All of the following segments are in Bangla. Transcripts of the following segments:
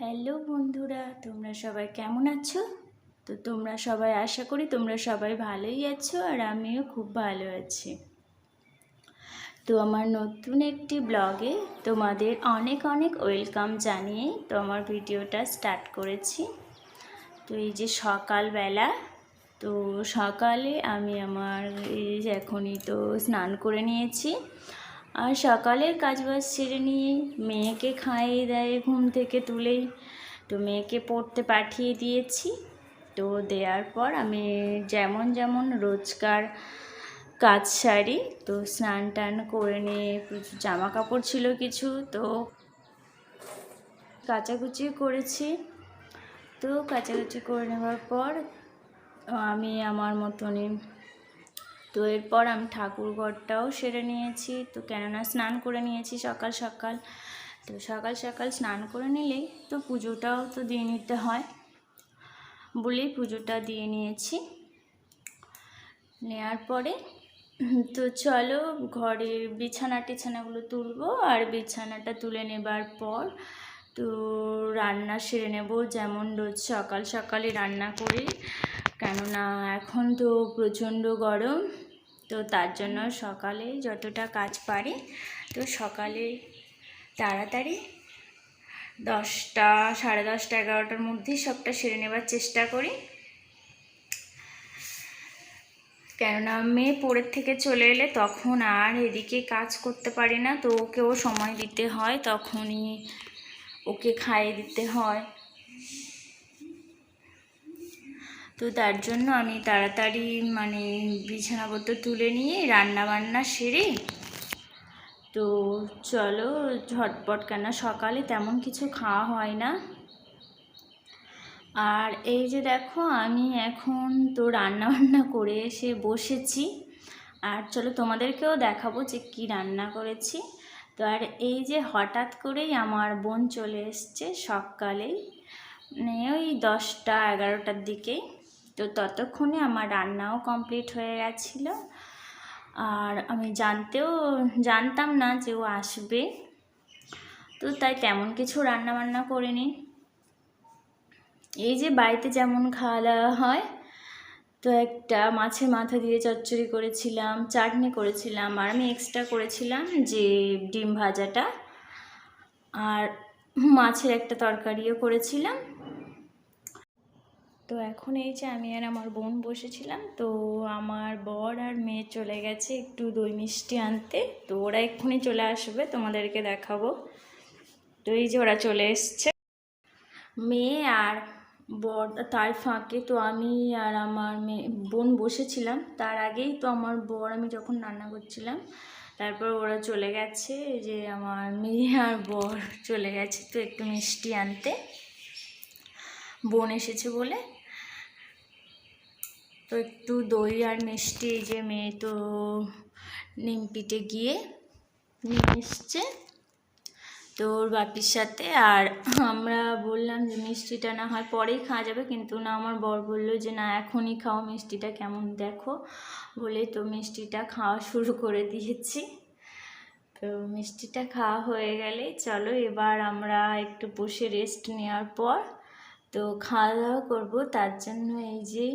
হ্যালো বন্ধুরা, তোমরা সবাই কেমন আছো? তো তোমরা সবাই আশা করি তোমরা সবাই ভালোই আছো আর আমিও খুব ভালো আছি। তো আমার নতুন একটি ব্লগে তোমাদের অনেক অনেক ওয়েলকাম জানিয়ে তো আমার ভিডিওটা স্টার্ট করেছি। তো এই যে সকালবেলা, তো সকালে আমি আমার এই এখনই তো স্নান করে নিয়েছি। আর সকালের কাজবাজ সেরে নিয়ে মেয়েকে খাইয়ে দেয় ঘুম থেকে তুলেই। তো মেয়েকে পড়তে পাঠিয়ে দিয়েছি। তো দেওয়ার পর আমি যেমন যেমন রোজকার কাজ সারি, তো স্নান টান করে নিয়ে জামা কাপড় ছিল কিছু, তো কাচাকুচি করেছি। তো কাচাকুচি করে নেওয়ার পর আমি আমার মতনই তো এরপর আমি ঠাকুর ঘরটাও সেরে নিয়েছি। তো কেননা স্নান করে নিয়েছি সকাল সকাল। তো সকাল সকাল স্নান করে নিলেই তো পুজোটাও তো দিয়ে নিতে হয় বলেই পুজোটা দিয়ে নিয়েছি। নেওয়ার পরে তো চলো ঘরের বিছানা টিছানাগুলো তুলবো আর বিছানাটা তুলে নেবার পর তো রান্না সেরে নেব যেমন রোজ সকাল সকালে রান্না করি। কেননা এখন তো প্রচণ্ড গরম। তো তার জন্য সকালে যতটা কাজ পারি, তো সকালে তাড়াতাড়ি দশটা, সাড়ে দশটা, এগারোটার মধ্যেই সবটা সেরে নেবার চেষ্টা করি। কেননা মেয়ে পড়ের থেকে চলে এলে তখন আর এদিকে কাজ করতে পারি না, তো ওকেও সময় দিতে হয়, তখনই ওকে খাইয়ে দিতে হয়। তো তার জন্য আমি তাড়াতাড়ি মানে বিছানাপত্র তুলে নিয়ে রান্না বান্না সেরে তো চলো ঝটপট কেন সকালে তেমন কিছু খাওয়া হয় না। আর এই যে দেখো, আমি এখন তো রান্না বান্না করে এসে বসেছি। আর চলো তোমাদেরকেও দেখাবো যে কি রান্না করেছি। তো আর এই যে হঠাৎ করেই আমার বোন চলে এসছে সকালেই মানে ওই দশটা, এগারোটার দিকেই। তো ততক্ষণে আমার রান্নাও কমপ্লিট হয়ে গেছিল। আর আমি জানতেও, জানতাম না যে ও আসবে। তো তাই তেমন কিছু রান্না বান্না করিনি। এই যে বাড়িতে যেমন খাওয়া দাওয়া হয়, তো একটা মাছের মাথা দিয়ে চচ্চড়ি করেছিলাম, চাটনি করেছিলাম, আর আমি এক্সট্রা করেছিলাম যে ডিম ভাজাটা। আর মাছের একটা তরকারিও করেছিলাম। তো এখন এই যে আমি আর আমার বোন বসেছিলাম, তো আমার বর আর মেয়ে চলে গেছে একটু দই মিষ্টি আনতে। তো ওরা এক্ষুনি চলে আসবে, তোমাদেরকে দেখাবো। তো এই যে ওরা চলে এসছে। মেয়ে আর বর তার ফাঁকে তো আমি আর আমার মেয়ে, বোন বসেছিলাম। তার আগেই তো আমার বর, আমি যখন রান্না করছিলাম, তারপর ওরা চলে গেছে। যে আমার মেয়ে আর বর চলে গেছে তো একটু মিষ্টি আনতে। বোন এসেছে বলে। তো একটু দই আর মিষ্টি যে মেয়ে তো নিমপিটে গিয়ে নিয়ে এসছে। তো ওর বাপির সাথে আর আমরা বললাম যে মিষ্টিটা না হয় পরেই খাওয়া যাবে, কিন্তু না, আমার বর বলল যে না, এখনই খাও মিষ্টিটা, কেমন দেখো। বলে তো মিষ্টিটা খাওয়া শুরু করে দিয়েছি। তো মিষ্টিটা খাওয়া হয়ে গেলে চলো, এবার আমরা একটু বসে রেস্ট নেওয়ার পর তো খাওয়া দাওয়া করব। তার জন্য এই যে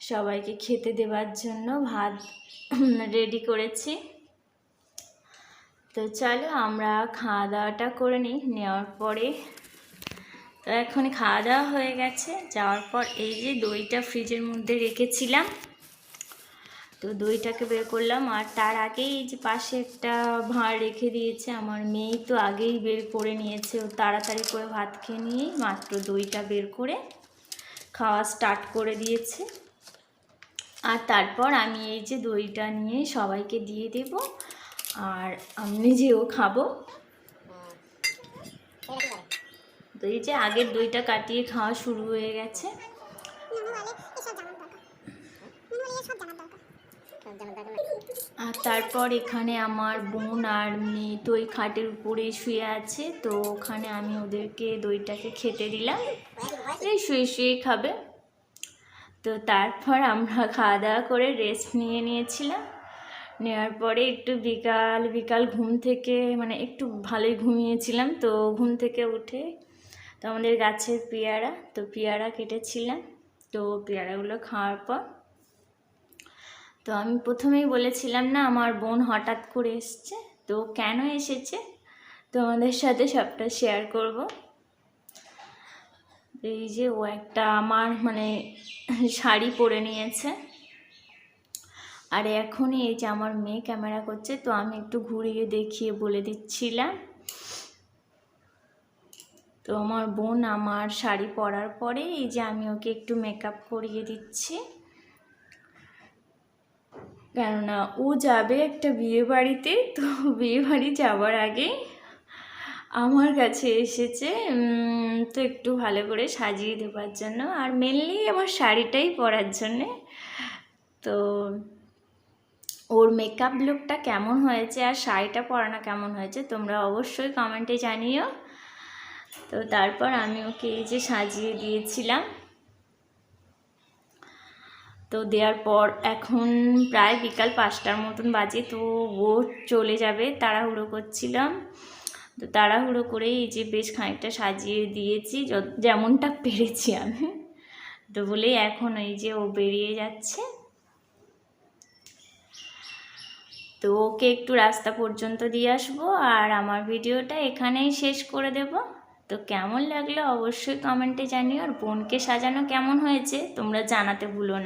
সবাইকে খেতে দেওয়ার জন্য ভাত রেডি করেছি। তো চলো আমরা খাওয়া দাওয়াটা করে নিই, নেওয়ার পরে। তো এখন খাওয়া দাওয়া হয়ে গেছে। যাওয়ার পর এই যে দইটা ফ্রিজের মধ্যে রেখেছিলাম। তো দইটাকে বের করলাম আর তার আগেই যে পাশে একটা ভাঁড় রেখে দিয়েছে, আমার মেয়ে তো আগেই বের করে নিয়েছে। ও তাড়াতাড়ি করে ভাত খেয়ে নিয়েই মাত্র দইটা বের করে খাওয়া স্টার্ট করে দিয়েছে। আর তারপর আমি এই যে দইটা নিয়ে সবাইকে দিয়ে দেব আর আমি নিজেও খাব। তো এই যে আগের দইটা কাটিয়ে খাওয়া শুরু হয়ে গেছে। আর তারপর এখানে আমার বোন আর মেয়ে তো ওই খাটের উপরে শুয়ে আছে, তো ওখানে আমি ওদেরকে দইটাকে খেতে দিলাম। এই শুয়ে শুয়ে খাবে। তো তারপর আমরা খাওয়া দাওয়া করে রেস্ট নিয়ে নিয়েছিলাম। নেওয়ার পরে একটু বিকাল বিকাল ঘুম থেকে মানে একটু ভালোই ঘুমিয়েছিলাম, তো ঘুম থেকে উঠে তো আমাদের গাছের পেয়ারা, তো পেয়ারা কেটেছিলাম। তো পেয়ারাগুলো খাওয়ার পর তো আমি প্রথমেই বলেছিলাম না, আমার বোন হঠাৎ করে এসছে, তো কেন এসেছে? তোমাদের সাথে সবটা শেয়ার করব। এই যে ও একটা আমার মানে শাড়ি পরে নিয়েছে। আর এখনই এই যে আমার মেয়ে ক্যামেরা করছে, তো আমি একটু ঘুরিয়ে দেখিয়ে বলে দিচ্ছিলাম। তো আমার বোন আমার শাড়ি পরার পরে এই যে আমি ওকে একটু মেকআপ করিয়ে দিচ্ছি। কেননা ও যাবে একটা বিয়ে বাড়িতে, তো বিয়ে বাড়ি যাওয়ার আগে আমার কাছে এসেছে তো একটু ভালো করে সাজিয়ে দেওয়ার জন্য। আর মেনলি আমার শাড়িটাই পরার জন্যে। তো ওর মেকআপ লুকটা কেমন হয়েছে আর শাড়িটা পরানো কেমন হয়েছে, তোমরা অবশ্যই কমেন্টে জানিও। তো তারপর আমি ওকে এই যে সাজিয়ে দিয়েছিলাম। তো দেওয়ার পর এখন প্রায় বিকাল পাঁচটার মতন বাজে, তো ও চলে যাবে, তাড়াহুড়ো করছিলাম। তো তাড়াহুড়ো করে এই যে বেশ খানিকটা সাজিয়ে দিয়েছি যেমনটা পেরেছি আমি। তো বলেই এখন এই যে ও বেরিয়ে যাচ্ছে। তো ওকে একটু রাস্তা পর্যন্ত দিয়ে আসব, আর আমার ভিডিওটা এখানেই শেষ করে দেব। তো কেমন লাগল অবশ্যই কমেন্টে জানিও, আর বোনকে সাজানো কেমন হয়েছে তোমরা জানাতে ভুলো না।